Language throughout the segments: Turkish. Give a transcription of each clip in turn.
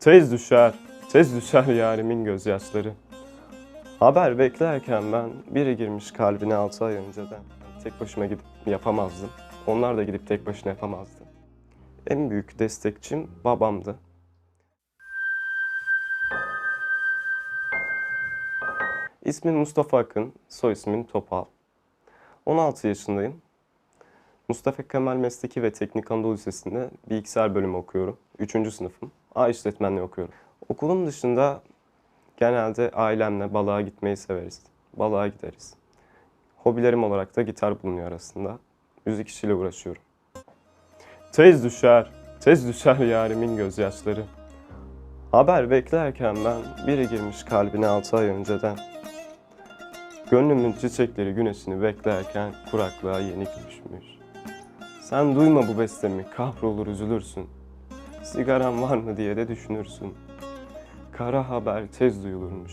Tez düşer, tez düşer yarimin gözyaşları. Haber beklerken ben biri girmiş kalbine altı ay önceden. Tek başıma gidip yapamazdım. Onlar da gidip tek başına yapamazdı. En büyük destekçim babamdı. İsmim Mustafa Akın, soy ismim Topal. 16 yaşındayım. Mustafa Kemal Mesleki ve Teknik Anadolu Lisesi'nde bilgisayar bölümü okuyorum. 3. sınıfım. A işletmenliği okuyorum. Okulun dışında genelde ailemle balığa gitmeyi severiz. Balığa gideriz. Hobilerim olarak da gitar bulunuyor arasında. Müzik işiyle uğraşıyorum. Tez düşer, tez düşer yarimin gözyaşları. Haber beklerken ben biri girmiş kalbine altı ay önceden. Gönlümün çiçekleri güneşini beklerken kuraklığa yenik düşmüş. Sen duyma bu bestemi, kahrolur üzülürsün. Sigaran var mı diye de düşünürsün. Kara haber tez duyulurmuş.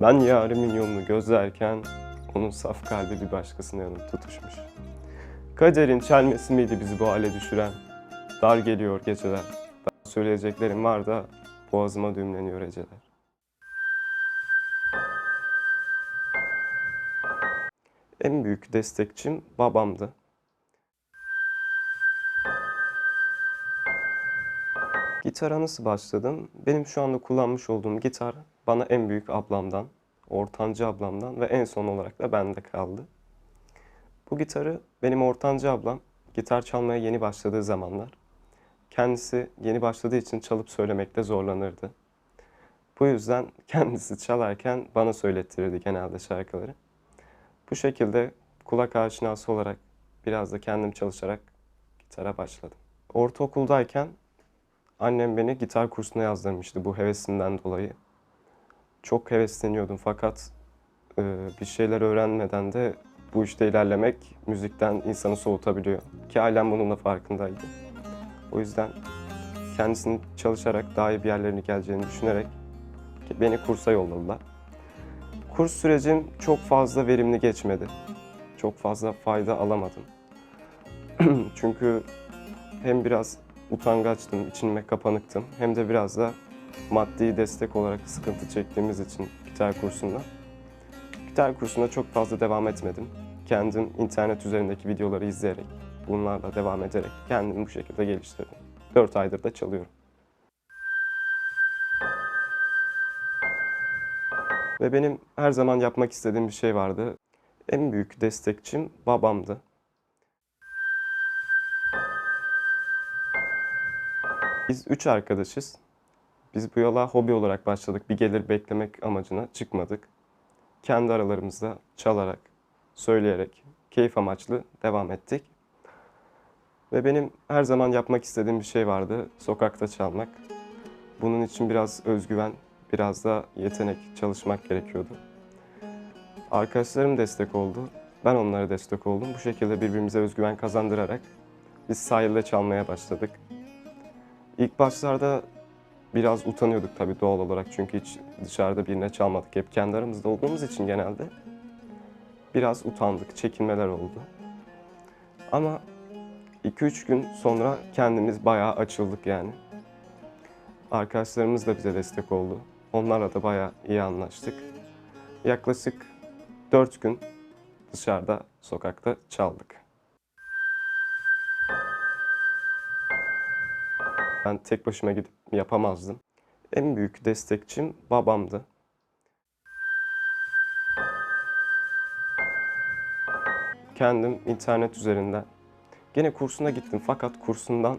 Ben yarimin yolunu gözlerken onun saf kalbi bir başkasına yanıp tutuşmuş. Kaderin çelmesi miydi bizi bu hale düşüren? Dar geliyor geceler. Daha söyleyeceklerim var da boğazıma düğümleniyor eceler. En büyük destekçim babamdı. Gitara nasıl başladım? Benim şu anda kullanmış olduğum gitar bana en büyük ablamdan, ortancı ablamdan ve en son olarak da bende kaldı. Bu gitarı benim ortancı ablam gitar çalmaya yeni başladığı zamanlar kendisi yeni başladığı için çalıp söylemekte zorlanırdı. Bu yüzden kendisi çalarken bana söylettirirdi genelde şarkıları. Bu şekilde kulak aşinası olarak biraz da kendim çalışarak gitara başladım. Ortaokuldayken annem beni gitar kursuna yazdırmıştı bu hevesinden dolayı. Çok hevesleniyordum fakat e, bir şeyler öğrenmeden de bu işte ilerlemek müzikten insanı soğutabiliyor. Ki ailem bunun da farkındaydı. O yüzden kendisini çalışarak daha iyi bir yerlerine geleceğini düşünerek beni kursa yolladılar. Kurs sürecim çok fazla verimli geçmedi. Çok fazla fayda alamadım. Çünkü hem biraz utangaçtım, içime kapanıktım. Hem de biraz da maddi destek olarak sıkıntı çektiğimiz için gitar kursunda. Gitar kursuna çok fazla devam etmedim. Kendim internet üzerindeki videoları izleyerek, bunlarla devam ederek kendimi bu şekilde geliştirdim. 4 aydır da çalıyorum. Ve benim her zaman yapmak istediğim bir şey vardı. En büyük destekçim babamdı. Biz üç arkadaşız. Biz bu yola hobi olarak başladık. Bir gelir beklemek amacına çıkmadık. Kendi aralarımızda çalarak, söyleyerek, keyif amaçlı devam ettik. Ve benim her zaman yapmak istediğim bir şey vardı. Sokakta çalmak. Bunun için biraz özgüven, biraz da yetenek çalışmak gerekiyordu. Arkadaşlarım destek oldu. Ben onlara destek oldum. Bu şekilde birbirimize özgüven kazandırarak biz sahilde çalmaya başladık. İlk başlarda biraz utanıyorduk tabii doğal olarak çünkü hiç dışarıda birine çalmadık. Hep kendi aramızda olduğumuz için genelde biraz utandık, çekinmeler oldu. Ama 2-3 gün sonra kendimiz bayağı açıldık yani. Arkadaşlarımız da bize destek oldu. Onlarla da bayağı iyi anlaştık. Yaklaşık 4 gün dışarıda, sokakta çaldık. Ben tek başıma gidip yapamazdım. En büyük destekçim babamdı. Kendim internet üzerinden gene kursuna gittim fakat kursundan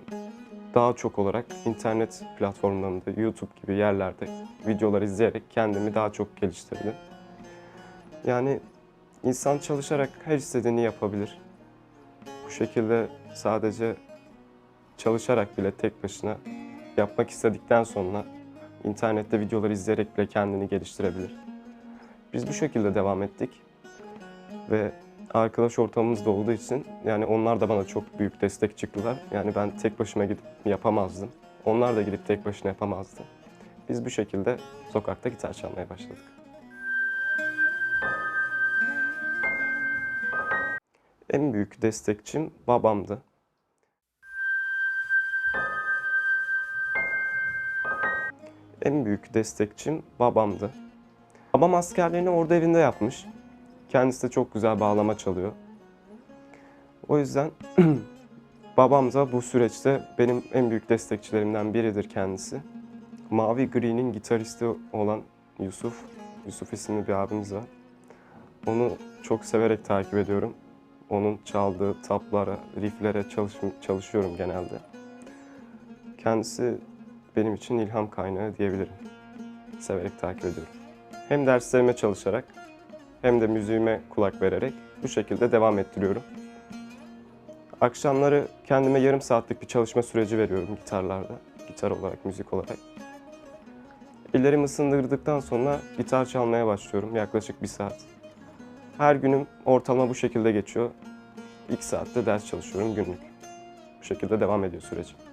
daha çok olarak internet platformlarında, YouTube gibi yerlerde videolar izleyerek kendimi daha çok geliştirdim. Yani insan çalışarak her istediğini yapabilir. Bu şekilde sadece çalışarak bile tek başına yapmak istedikten sonra internette videolar izleyerek bile kendini geliştirebilir. Biz bu şekilde devam ettik ve arkadaş ortamımız da olduğu için yani onlar da bana çok büyük destek çıktılar. Yani ben tek başıma gidip yapamazdım. Onlar da gidip tek başına yapamazdı. Biz bu şekilde sokakta gitar çalmaya başladık. En büyük destekçim babamdı. En büyük destekçim babamdı. Babam askerliğini orada evinde yapmış. Kendisi de çok güzel bağlama çalıyor. O yüzden babam da bu süreçte benim en büyük destekçilerimden biridir kendisi. Mavi Green'in gitaristi olan Yusuf, Yusuf isimli bir abimiz var. Onu çok severek takip ediyorum. Onun çaldığı taplara, rifflere çalış, çalışıyorum genelde. Kendisi benim için ilham kaynağı diyebilirim. Severek takip ediyorum. Hem derslerime çalışarak hem de müziğime kulak vererek bu şekilde devam ettiriyorum. Akşamları kendime yarım saatlik bir çalışma süreci veriyorum gitarlarda. Gitar olarak, müzik olarak. Ellerimi ısındırdıktan sonra gitar çalmaya başlıyorum yaklaşık bir saat. Her günüm ortalama bu şekilde geçiyor. İlk saatte ders çalışıyorum günlük. Bu şekilde devam ediyor sürecim.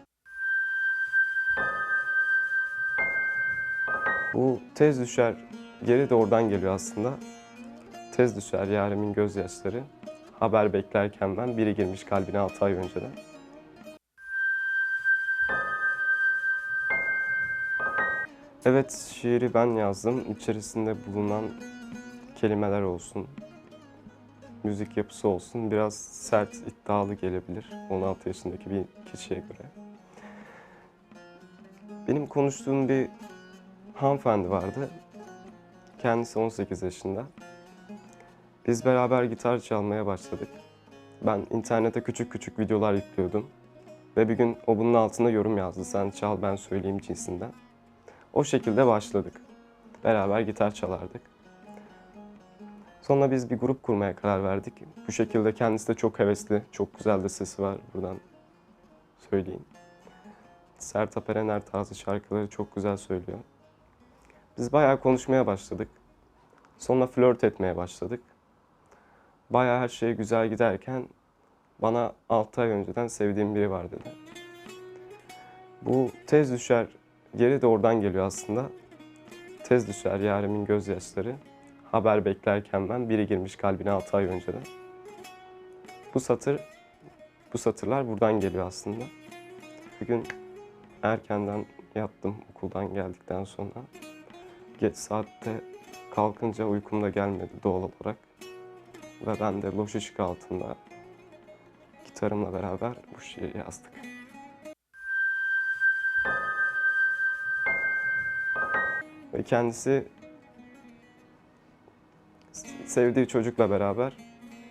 Bu tez düşer geri de oradan geliyor aslında. Tez düşer yarimin gözyaşları. Haber beklerken ben biri girmiş kalbine 6 ay önceden. Evet şiiri ben yazdım. İçerisinde bulunan kelimeler olsun, müzik yapısı olsun biraz sert, iddialı gelebilir 16 yaşındaki bir kişiye göre. Benim konuştuğum bir hanımefendi vardı. Kendisi 18 yaşında. Biz beraber gitar çalmaya başladık. Ben internete küçük küçük videolar yüklüyordum. Ve bir gün o bunun altına yorum yazdı. Sen çal ben söyleyeyim cinsinden. O şekilde başladık. Beraber gitar çalardık. Sonra biz bir grup kurmaya karar verdik. Bu şekilde kendisi de çok hevesli, çok güzel de sesi var buradan söyleyeyim. Sertab Erener tarzı şarkıları çok güzel söylüyor. Biz bayağı konuşmaya başladık. Sonra flört etmeye başladık. Bayağı her şey güzel giderken bana 6 ay önceden sevdiğim biri var dedi. Bu tez düşer geri de oradan geliyor aslında. Tez düşer yarimin gözyaşları. Haber beklerken ben biri girmiş kalbine 6 ay önceden. Bu satır, bu satırlar buradan geliyor aslında. Bir gün erkenden yattım okuldan geldikten sonra. Geç saatte kalkınca uykum da gelmedi doğal olarak. Ve ben de loş ışık altında gitarımla beraber bu şiiri yazdık. Ve kendisi sevdiği çocukla beraber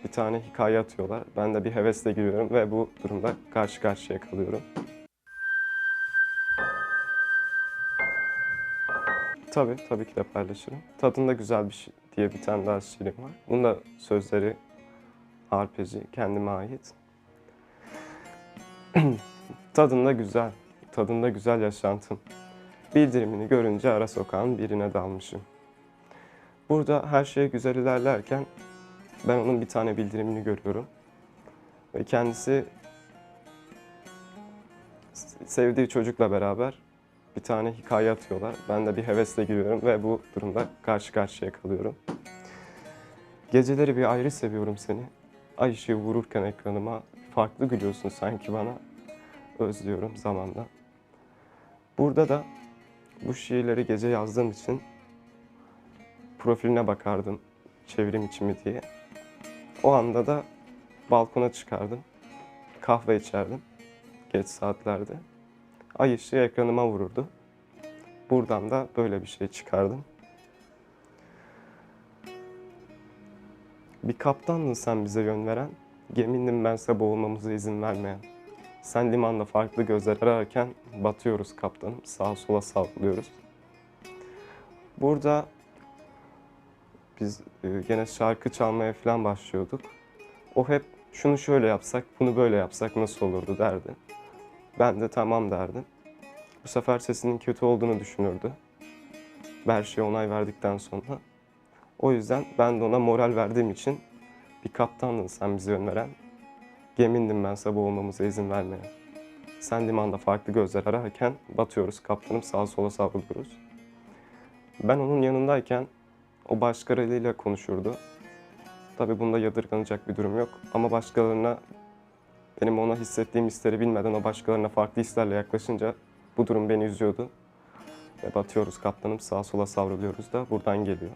bir tane hikaye atıyorlar. Ben de bir hevesle giriyorum ve bu durumda karşı karşıya kalıyorum. Tabii, tabii ki de paylaşırım. Tadında güzel bir şey diye bir tane daha şiirim var. Bunun da sözleri arpeci, kendime ait. tadında güzel, tadında güzel yaşantım. Bildirimini görünce ara sokağın birine dalmışım. Burada her şey güzel ilerlerken ben onun bir tane bildirimini görüyorum. Ve kendisi sevdiği çocukla beraber bir tane hikaye atıyorlar. Ben de bir hevesle giriyorum ve bu durumda karşı karşıya kalıyorum. Geceleri bir ayrı seviyorum seni. Ay ışığı vururken ekranıma farklı gülüyorsun sanki bana. Özlüyorum zamanla. Burada da bu şiirleri gece yazdığım için profiline bakardım çevrim içi mi diye. O anda da balkona çıkardım. Kahve içerdim geç saatlerde. Ay ışığı ekranıma vururdu. Buradan da böyle bir şey çıkardım. Bir kaptandın sen bize yön veren, gemindim bense boğulmamıza izin vermeyen. Sen limanda farklı gözler ararken batıyoruz kaptanım, sağa sola savruluyoruz. Burada biz e, gene şarkı çalmaya falan başlıyorduk. O hep şunu şöyle yapsak, bunu böyle yapsak nasıl olurdu derdi. Ben de tamam derdim. Bu sefer sesinin kötü olduğunu düşünürdü. Her şeye onay verdikten sonra. O yüzden ben de ona moral verdiğim için bir kaptandın sen bize yön veren. Gemindim ben sabah olmamıza izin vermeyen. Sen limanda farklı gözler ararken batıyoruz kaptanım sağa sola savruluyoruz. Ben onun yanındayken o başkalarıyla konuşurdu. Tabii bunda yadırganacak bir durum yok ama başkalarına benim ona hissettiğim hisleri bilmeden o başkalarına farklı hislerle yaklaşınca bu durum beni üzüyordu. Ve batıyoruz kaptanım sağa sola savruluyoruz da buradan geliyor.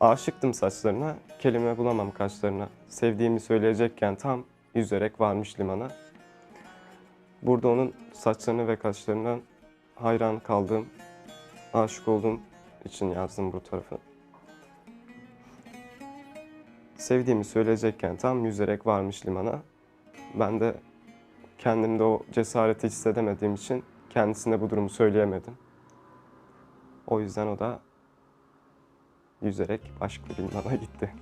Aşıktım saçlarına, kelime bulamam kaşlarına. Sevdiğimi söyleyecekken tam yüzerek varmış limana. Burada onun saçlarını ve kaşlarından hayran kaldığım, aşık olduğum için yazdım bu tarafı. Sevdiğimi söyleyecekken tam yüzerek varmış limana. Ben de kendimde o cesareti hissedemediğim için kendisine bu durumu söyleyemedim. O yüzden o da yüzerek başka bir limana gitti.